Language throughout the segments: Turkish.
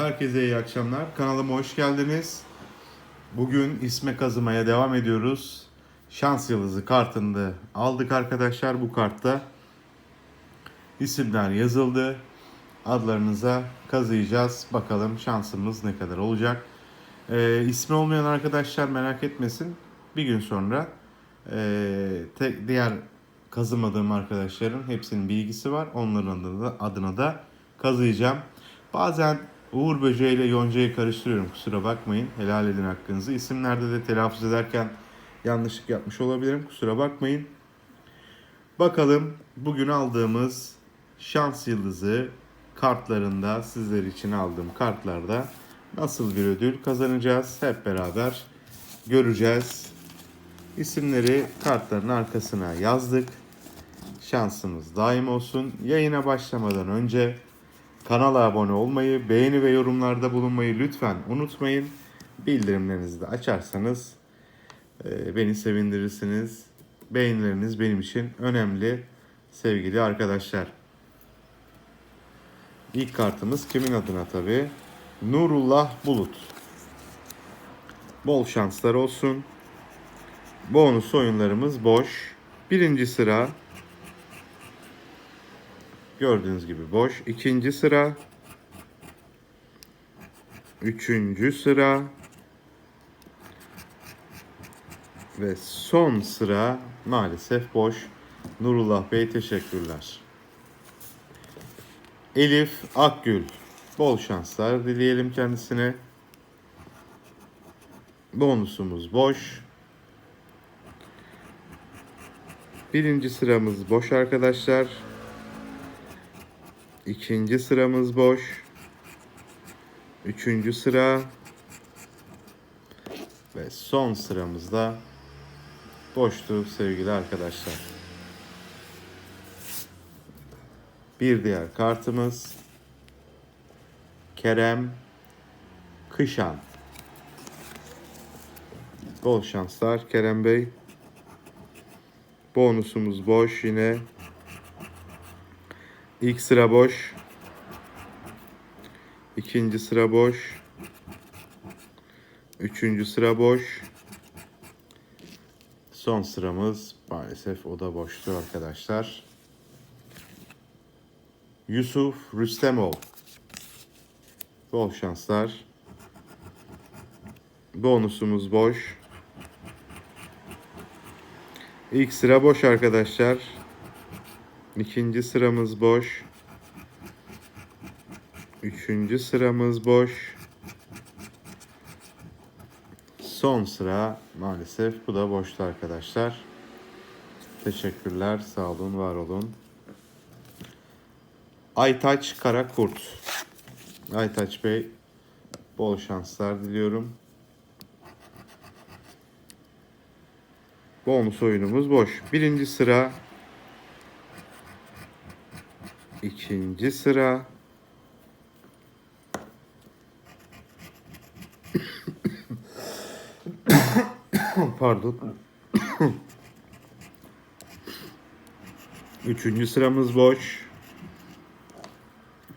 Herkese iyi akşamlar. Kanalıma hoş geldiniz. Bugün isme kazımaya devam ediyoruz. Şans yıldızı kartını aldık arkadaşlar. Bu kartta isimler yazıldı. Adlarınıza kazıyacağız. Bakalım şansımız ne kadar olacak. Ee, ismi olmayan arkadaşlar merak etmesin. Bir gün sonra ee, tek, diğer kazımadığım arkadaşların hepsinin bilgisi var. Onların adına da, adına da kazıyacağım. Bazen Uğur Böceği ile Yonca'yı karıştırıyorum. Kusura bakmayın. Helal edin hakkınızı. İsimlerde de telaffuz ederken yanlışlık yapmış olabilirim. Kusura bakmayın. Bakalım bugün aldığımız şans yıldızı kartlarında sizler için aldığım kartlarda nasıl bir ödül kazanacağız hep beraber göreceğiz. İsimleri kartların arkasına yazdık. Şansımız daim olsun. Yayına başlamadan önce kanala abone olmayı, beğeni ve yorumlarda bulunmayı lütfen unutmayın. Bildirimlerinizi de açarsanız e, beni sevindirirsiniz. Beğenileriniz benim için önemli sevgili arkadaşlar. İlk kartımız kimin adına tabi? Nurullah Bulut. Bol şanslar olsun. Bonus oyunlarımız boş. Birinci sıra gördüğünüz gibi boş. İkinci sıra üçüncü sıra ve son sıra maalesef boş. Nurullah Bey teşekkürler. Elif Akgül. Bol şanslar dileyelim kendisine. Bonusumuz boş. Birinci sıramız boş arkadaşlar. İkinci sıramız boş. Üçüncü sıra. Ve son sıramızda boştu sevgili arkadaşlar. Bir diğer kartımız Kerem Kışan. Bol şanslar Kerem Bey. Bonusumuz boş yine. İlk sıra boş. İkinci sıra boş. Üçüncü sıra boş. Son sıramız maalesef o da boştu arkadaşlar. Yusuf Rüstemov. Bol şanslar. Bonusumuz boş. İlk sıra boş arkadaşlar. İkinci sıramız boş. Üçüncü sıramız boş. Son sıra maalesef bu da boştu arkadaşlar. Teşekkürler. Sağ olun, var olun. Aytaç Karakurt. Aytaç Bey bol şanslar diliyorum. Bonus oyunumuz boş. Birinci sıra. İkinci sıra. Pardon. Üçüncü sıramız boş.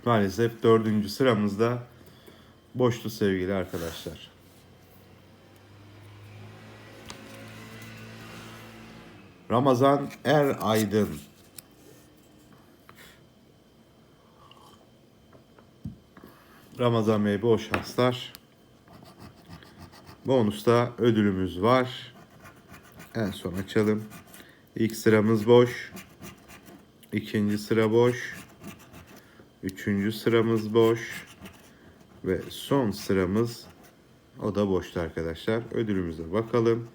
Maalesef dördüncü sıramızda boştu sevgili arkadaşlar. Ramazan Er Aydın. Ramazan Bey bol şanslar. Bonusta ödülümüz var. En son açalım. İlk sıramız boş. İkinci sıra boş. Üçüncü sıramız boş. Ve son sıramız o da boştu arkadaşlar. Ödülümüze bakalım.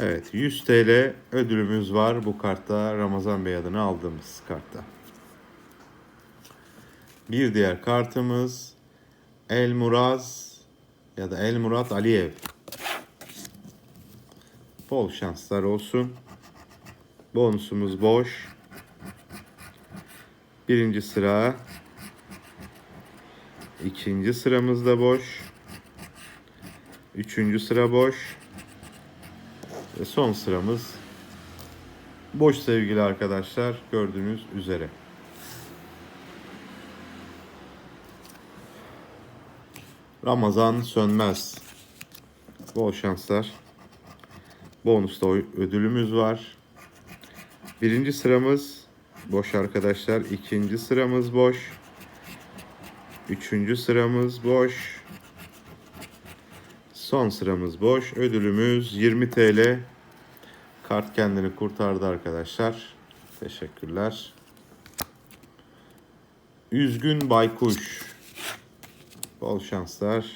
Evet 100 TL ödülümüz var bu kartta Ramazan Bey adına aldığımız kartta. Bir diğer kartımız El Muraz ya da El Murat Aliyev. Bol şanslar olsun. Bonusumuz boş. Birinci sıra. İkinci sıramız da boş. Üçüncü sıra boş. Ve son sıramız boş sevgili arkadaşlar gördüğünüz üzere. Ramazan Sönmez. Bol şanslar. Bonusta oy- ödülümüz var. Birinci sıramız boş arkadaşlar. İkinci sıramız boş. Üçüncü sıramız boş. Son sıramız boş. Ödülümüz 20 TL. Kart kendini kurtardı arkadaşlar. Teşekkürler. Üzgün Baykuş. Bol şanslar.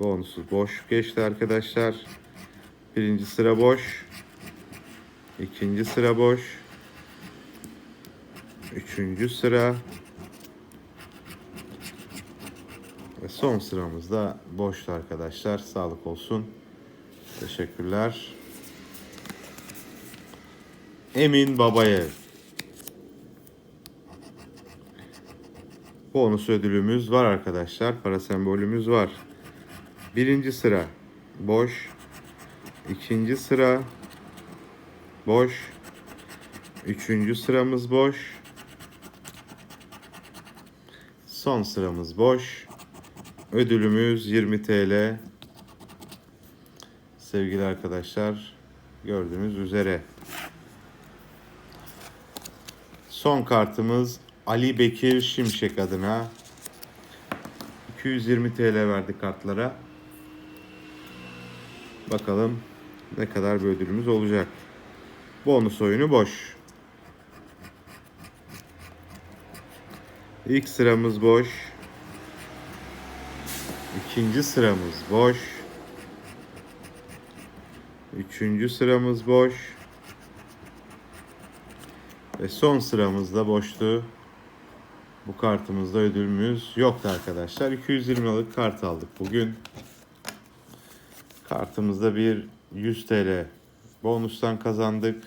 Bonusu boş geçti arkadaşlar. Birinci sıra boş. İkinci sıra boş. Üçüncü sıra. Ve son sıramızda boştu arkadaşlar. Sağlık olsun. Teşekkürler. Emin Babayev. Bonus ödülümüz var arkadaşlar. Para sembolümüz var. Birinci sıra boş. İkinci sıra boş. Üçüncü sıramız boş. Son sıramız boş. Ödülümüz 20 TL. Sevgili arkadaşlar gördüğünüz üzere. Son kartımız Ali Bekir Şimşek adına 220 TL verdi kartlara. Bakalım ne kadar bir ödülümüz olacak. Bonus oyunu boş. İlk sıramız boş. İkinci sıramız boş. Üçüncü sıramız boş. Ve son sıramızda boştu. Bu kartımızda ödülümüz yoktu arkadaşlar. 220 liralık kart aldık bugün. Kartımızda bir 100 TL bonustan kazandık.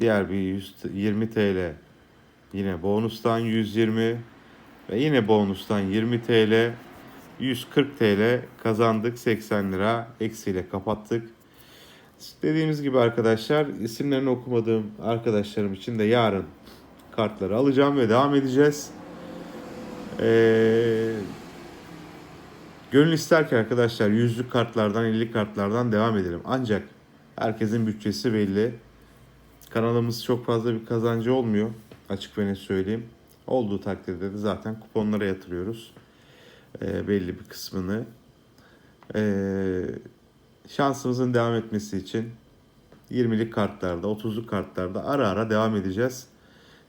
Diğer bir 120 TL yine bonustan 120 ve yine bonustan 20 TL 140 TL kazandık 80 lira eksiyle kapattık. Dediğimiz gibi arkadaşlar isimlerini okumadığım arkadaşlarım için de yarın kartları alacağım ve devam edeceğiz. Ee, gönül ister ki arkadaşlar yüzlük kartlardan 50 kartlardan devam edelim. Ancak herkesin bütçesi belli. Kanalımız çok fazla bir kazancı olmuyor. Açık ve net söyleyeyim. Olduğu takdirde de zaten kuponlara yatırıyoruz. Ee, belli bir kısmını. Ee, şansımızın devam etmesi için 20'lik kartlarda, 30'luk kartlarda ara ara devam edeceğiz.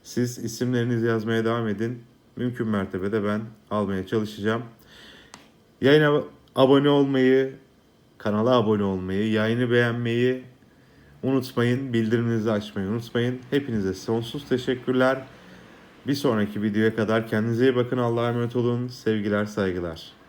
Siz isimlerinizi yazmaya devam edin. Mümkün mertebede ben almaya çalışacağım. Yayına abone olmayı, kanala abone olmayı, yayını beğenmeyi unutmayın. Bildiriminizi açmayı unutmayın. Hepinize sonsuz teşekkürler. Bir sonraki videoya kadar kendinize iyi bakın. Allah'a emanet olun. Sevgiler, saygılar.